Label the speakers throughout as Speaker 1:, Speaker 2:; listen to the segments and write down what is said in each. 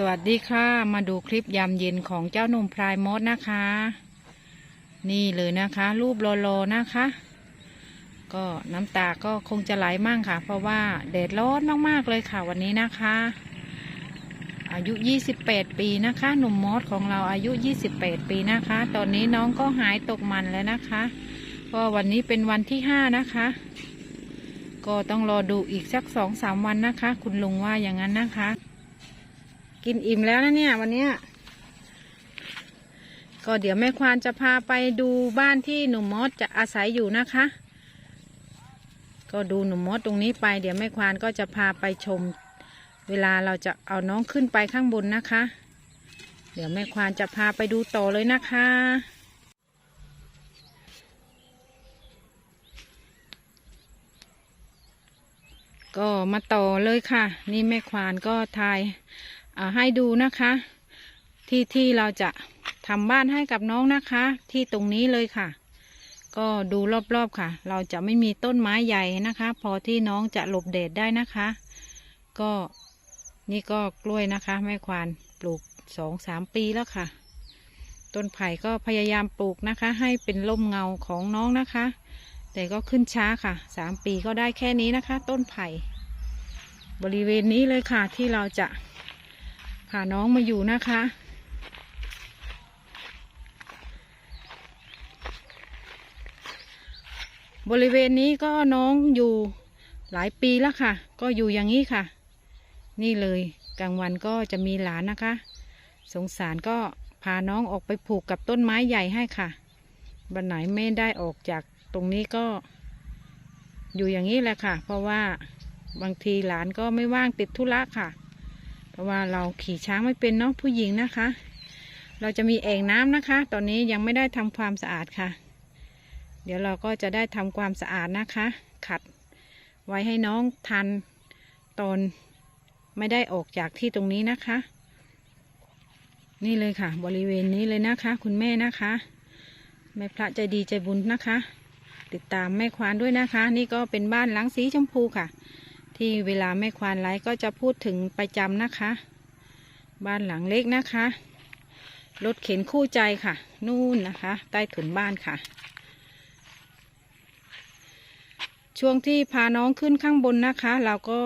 Speaker 1: สวัสดีค่ะ มาดูคลิปยามเย็นของเจ้าหนุ่มพลายมดนะคะ นี่เลยนะคะ รูปโลโลนะคะ ก็น้ำตาก็คงจะไหลมั่งค่ะ เพราะว่าแดดร้อนมากๆเลยค่ะวันนี้นะคะ อายุ 28 ปีนะคะ หนุ่มมดของเราอายุ 28 ปีนะคะ ตอนนี้น้องก็หายตกมันแล้วนะคะก็วันนี้เป็นวันที่ 5 นะคะ ก็ต้องรอดูอีกสักสองสามวันนะคะ คุณลุงว่าอย่างนั้นนะคะ กินอิ่มแล้วนะเนี่ยวันนี้ก็เดี๋ยวแม่ควานจะพาไปดูบ้านที่หนุ่มมดจะอาศัยอยู่นะคะ ก็ดูหนุ่มมดตรงนี้ไปเดี๋ยวแม่ควานก็จะพาไปชม เวลาเราจะเอาน้องขึ้นไปข้างบนนะคะ เดี๋ยวแม่ควานจะพาไปดูต่อเลยนะคะก็มาต่อเลยค่ะ นี่แม่ควานก็ทาย ให้ดูนะคะ ที่ที่เราจะทำบ้านให้กับน้องนะคะ ที่ตรงนี้เลยค่ะ ก็ดูรอบๆค่ะ เราจะไม่มีต้นไม้ใหญ่นะคะ พอที่น้องจะหลบแดดได้นะคะ ก็นี่ก็กล้วยนะคะ แม่ควานปลูกสองสามปีแล้วค่ะ ต้นไผ่ก็พยายามปลูกนะคะ ให้เป็นร่มเงาของน้องนะคะ แต่ก็ขึ้นช้าค่ะสามปีก็ได้แค่นี้นะคะ ต้นไผ่บริเวณนี้เลยค่ะที่เราจะาน้องมาอยู่นะคะ บริเวณนี้ก็น้องอยู่หลายปีแล้วค่ะ ก็อยู่อย่างนี้ค่ะ นี่เลยกลางวันก็จะมีหลานนะคะ สงสารก็พาน้องออกไปผูกกับต้นไม้ใหญ่ให้ค่ะวันไหนไม่ได้ออกจากตรงนี้ก็อยู่อย่างนี้แหละค่ะ เพราะว่าบางทีหลานก็ไม่ว่างติดธุระค่ะ เพราะว่าเราขี่ช้างไม่เป็นเนาะผู้หญิงนะคะ เราจะมีแอ่งน้ำนะคะ ตอนนี้ยังไม่ได้ทำความสะอาดค่ะ เดี๋ยวเราก็จะได้ทำความสะอาดนะคะ ขัดไว้ให้น้องทันตอนไม่ได้ออกจากที่ตรงนี้นะคะ นี่เลยค่ะ บริเวณนี้เลยนะคะ คุณแม่นะคะแม่พระใจดีใจบุญนะคะ ติดตามแม่ควานด้วยนะคะ นี่ก็เป็นบ้านหลังสีชมพูค่ะ ที่เวลาแม่ควานไลฟ์ก็จะพูดถึงประจำนะคะ บ้านหลังเล็กนะคะ รถเข็นคู่ใจค่ะ นู่นนะคะ ใต้ถุนบ้านค่ะ ช่วงที่พาน้องขึ้นข้างบนนะคะ เราก็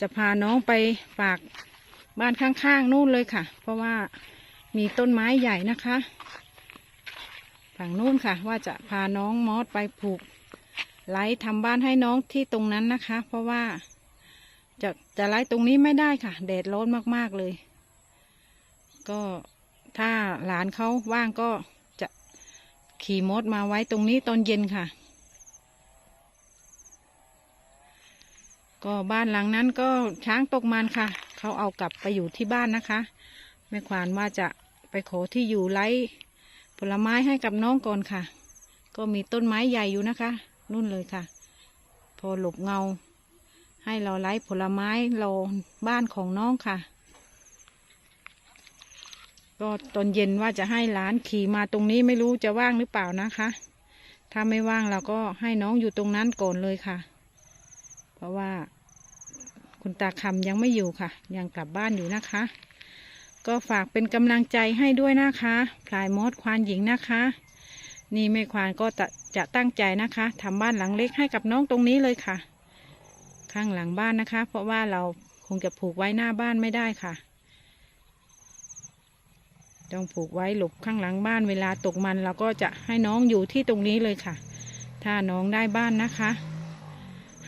Speaker 1: จะพาน้องไปฝากบ้านข้างๆนู่นเลยค่ะ เพราะว่ามีต้นไม้ใหญ่นะคะ ฝั่งนู้นค่ะ ว่าจะพาน้องมอสไปผูก ไล่ทำบ้านให้น้องที่ตรงนั้นนะคะ เพราะว่าจะจะไล่ตรงนี้ไม่ได้ค่ะ แดดร้อนมากๆเลย ก็ถ้าหลานเขาว่างก็จะขี่มดมาไว้ตรงนี้ตอนเย็นค่ะ ก็บ้านหลังนั้นก็ช้างตกมันค่ะ เขาเอากลับไปอยู่ที่บ้านนะคะแม่ควานว่าจะไปขอที่อยู่ไร่ผลไม้ให้กับน้องก่อนค่ะ ก็มีต้นไม้ใหญ่อยู่นะคะ นู่นเลยค่ะ พอหลบเงา ให้เราไล่ผลไม้เราบ้านของน้องค่ะ ก็ตอนเย็นว่าจะให้หลานขี่มาตรงนี้ไม่รู้จะว่างหรือเปล่านะคะ ถ้าไม่ว่างเราก็ให้น้องอยู่ตรงนั้นก่อนเลยค่ะ เพราะว่าคุณตาคำยังไม่อยู่ค่ะ ยังกลับบ้านอยู่นะคะ ก็ฝากเป็นกำลังใจให้ด้วยนะคะพลายมอดควานหญิงนะคะ นี่แม่ควานก็จะจะตั้งใจนะคะทำบ้านหลังเล็กให้กับน้องตรงนี้เลยค่ะ ข้างหลังบ้านนะคะ เพราะว่าเราคงจะผูกไว้หน้าบ้านไม่ได้ค่ะต้องผูกไว้หลบข้างหลังบ้านเวลาตกมันเราก็จะให้น้องอยู่ที่ตรงนี้เลยค่ะ ถ้าน้องได้บ้านนะคะ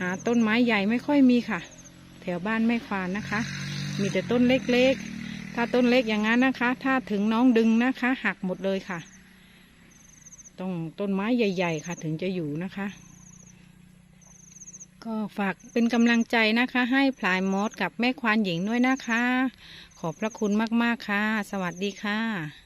Speaker 1: หาต้นไม้ใหญ่ไม่ค่อยมีค่ะ แถวบ้านแม่ควานนะคะ มีแต่ต้นเล็กๆ ถ้าต้นเล็กอย่างนั้นนะคะ ถ้าถึงน้องดึงนะคะ หักหมดเลยค่ะ ต้องต้นไม้ใหญ่ ๆ ค่ะ ถึงจะอยู่นะคะ ก็ฝากเป็นกำลังใจนะคะ ให้พลายมอสกับแม่ควานหญิงด้วยนะคะ ขอบพระคุณมากๆค่ะ สวัสดีค่ะ